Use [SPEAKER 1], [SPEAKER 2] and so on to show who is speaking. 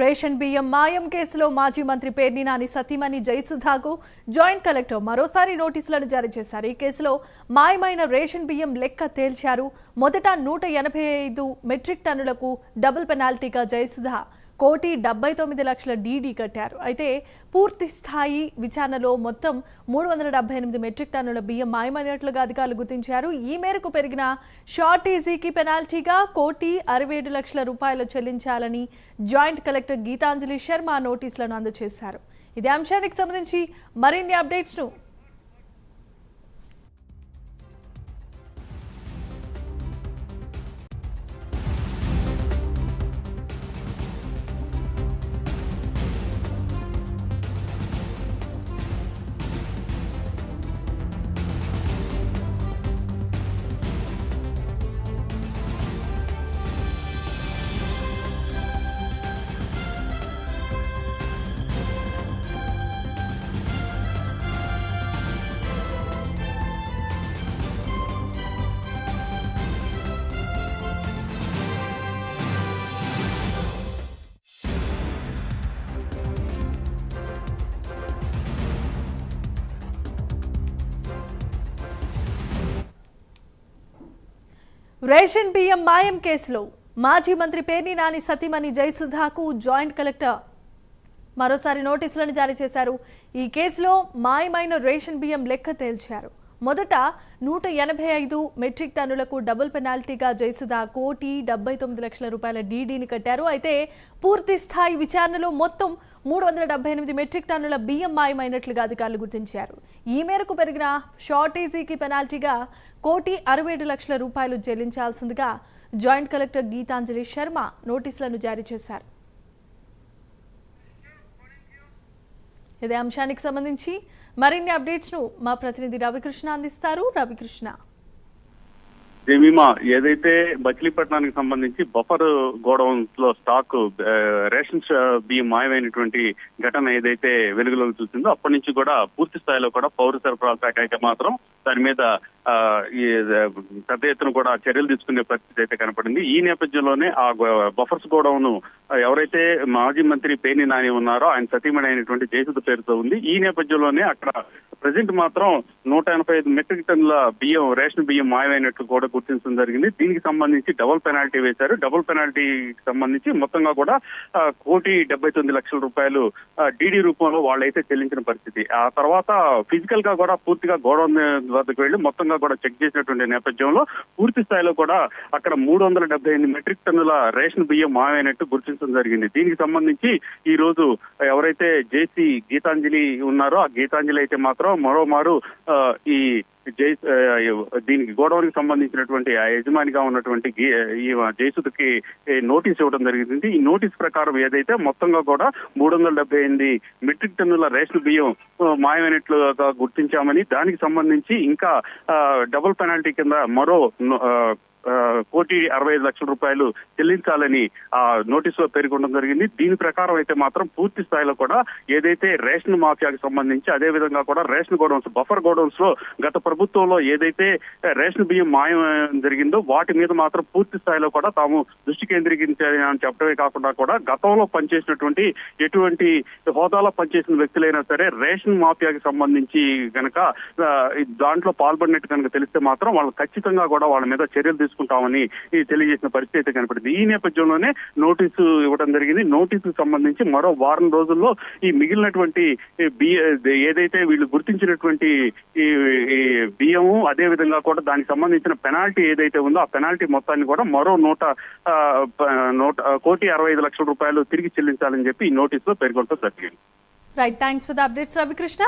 [SPEAKER 1] Ration బియ్యం మాయం కేసులో మాజీ మంత్రి పేర్ని నాని సతీమణి జయసుధాకు జాయింట్ కలెక్టర్ మరోసారి నోటీసులను జారీ చేశారు. ఈ కేసులో మాయమైన రేషన్ బియ్యం లెక్క తేల్చారు. మొదట నూట ఎనభై ఐదు మెట్రిక్ టన్నులకు డబుల్ పెనాల్టీగా జయసుధ కోటి డెబ్బై తొమ్మిది లక్షల డీడీ కట్టారు. అయితే పూర్తి స్థాయి విచారణలో మొత్తం మూడు వందల డెబ్బై ఎనిమిది మెట్రిక్ టన్నుల బియ్యం మాయమైనట్లుగా అధికారులు గుర్తించారు. ఈ మేరకు పెరిగిన షార్టేజీకి పెనాల్టీగా కోటి అరవై ఏడు లక్షల రూపాయలు చెల్లించాలని జాయింట్ కలెక్టర్ గీతాంజలి శర్మ నోటీసులను అందజేశారు. ఇదే అంశానికి సంబంధించి మరిన్ని అప్డేట్స్ను రేషన్ బియ్యం మాయం కేసులో మాజీ మంత్రి పేర్ని నాని సతీమణి జయసుధాకు జాయింట్ కలెక్టర్ మరోసారి నోటీసులను జారీ చేశారు. ఈ కేసులో మాయమైన రేషన్ బియ్యం లెక్క తేల్చారు. మొదట నూట ఎనభై ఐదు మెట్రిక్ టన్నులకు డబుల్ పెనాల్టీగా జయసుధ కోటి డెబ్బై తొమ్మిది లక్షల రూపాయల డీడీని కట్టారు. అయితే పూర్తి స్థాయి విచారణలో మొత్తం మూడు వందల డెబ్బై ఎనిమిది మెట్రిక్ టన్నుల బియ్యం మాయమైనట్లుగా అధికారులు గుర్తించారు. ఈ మేరకు పెరిగిన షార్టేజీకి పెనాల్టీగా కోటి అరవై ఏడు లక్షల రూపాయలు చెల్లించాల్సిందిగా జాయింట్ కలెక్టర్ గీతాంజలి శర్మ నోటీసులను జారీ చేశారు. ఇదే అంశానికి సంబంధించి మరిన్ని అప్డేట్స్ను మా ప్రతినిధి రవికృష్ణ అందిస్తారు. రవికృష్ణ.
[SPEAKER 2] జమీమా ఏదైతే మచిలీపట్నానికి సంబంధించి బఫర్ గోడౌన్స్లో స్టాక్ రేషన్ బియ్యం మాయమైనటువంటి ఘటన ఏదైతే వెలుగులోకి చూసిందో అప్పటి నుంచి కూడా పూర్తి స్థాయిలో కూడా పౌర సరఫరాల శాఖ అయితే మాత్రం దాని మీద ఆ, ఈ పెద్ద ఎత్తున కూడా చర్యలు తీసుకునే పరిస్థితి అయితే కనపడింది. ఈ నేపథ్యంలోనే ఆ బఫర్స్ గోడౌన్ ఎవరైతే మాజీ మంత్రి పేని నాని ఉన్నారో ఆయన సతీమణి అయినటువంటి జయసుధ పేరుతో ఉంది. ఈ నేపథ్యంలోనే అక్కడ ప్రజెంట్ మాత్రం నూట ఎనభై ఐదు మెట్రిక్ టన్నుల బియ్యం రేషన్ బియ్యం మాయమైనట్లు కూడా గుర్తించడం జరిగింది. దీనికి సంబంధించి డబుల్ పెనాల్టీ వేశారు. డబుల్ పెనాల్టీకి సంబంధించి మొత్తంగా కూడా కోటి డెబ్బై తొమ్మిది లక్షల రూపాయలు డీడీ రూపంలో వాళ్ళైతే చెల్లించిన పరిస్థితి. ఆ తర్వాత ఫిజికల్గా కూడా పూర్తిగా గోడౌన్ వద్దకు వెళ్ళి మొత్తంగా కూడా చెక్ చేసినటువంటి నేపథ్యంలో పూర్తి స్థాయిలో కూడా అక్కడ మూడు వందల డెబ్బై ఎనిమిది మెట్రిక్ టన్నుల రేషన్ బియ్యం మాయమైనట్టు గుర్తించడం జరిగింది. దీనికి సంబంధించి ఈ రోజు ఎవరైతే జేసీ గీతాంజలి ఉన్నారో ఆ గీతాంజలి అయితే మాత్రం మరోమారు ఈ జై దీనికి గోడౌన్కి సంబంధించినటువంటి ఆ యజమానిగా ఉన్నటువంటి గి- జయసుద్కి నోటీస్ ఇవ్వడం జరిగింది. ఈ నోటీస్ ప్రకారం ఏదైతే మొత్తంగా కూడా మూడు వందల డెబ్బై ఎనిమిది మెట్రిక్ టన్నుల రేషన్ బియ్యం మాయమైనట్లుగా గుర్తించామని దానికి సంబంధించి ఇంకా డబుల్ పెనాల్టీ కింద మరో కోటి అరవై ఐదు లక్షల రూపాయలు చెల్లించాలని ఆ నోటీసులో పేర్కొనడం జరిగింది. దీని ప్రకారం అయితే మాత్రం పూర్తి స్థాయిలో కూడా ఏదైతే రేషన్ మాఫియాకి సంబంధించి అదే విధంగా కూడా రేషన్ గోడౌన్స్ బఫర్ గోడౌన్స్లో గత ప్రభుత్వంలో ఏదైతే రేషన్ బియ్యం మాయం జరిగిందో వాటి మీద మాత్రం పూర్తి స్థాయిలో కూడా తాము దృష్టి కేంద్రీకరించాలని చెప్పడమే కాకుండా కూడా గతంలో పనిచేసినటువంటి ఎటువంటి హోదాలో పనిచేసిన వ్యక్తులైనా సరే రేషన్ మాఫియాకి సంబంధించి గనక దాంట్లో పాల్పడినట్టు కనుక తెలిస్తే మాత్రం వాళ్ళు ఖచ్చితంగా కూడా వాళ్ళ మీద చర్యలు తీసుకుంటామని తెలియజేసిన పరిస్థితి అయితే కనపడింది. ఈ నేపథ్యంలోనే నోటీసు ఇవ్వడం జరిగింది. నోటీసుకు సంబంధించి మరో వారం రోజుల్లో ఈ మిగిలినటువంటి ఏదైతే వీళ్ళు గుర్తించినటువంటి ఈ బియ్యము అదే విధంగా కూడా దానికి సంబంధించిన పెనాల్టీ ఏదైతే ఉందో ఆ పెనాల్టీ మొత్తాన్ని కూడా మరో నూట నూట కోటి అరవై ఐదు లక్షల రూపాయలు తిరిగి చెల్లించాలని చెప్పి ఈ నోటీసులో పేర్కొనడం జరిగింది.
[SPEAKER 1] Right thanks for the updates Ravikrishna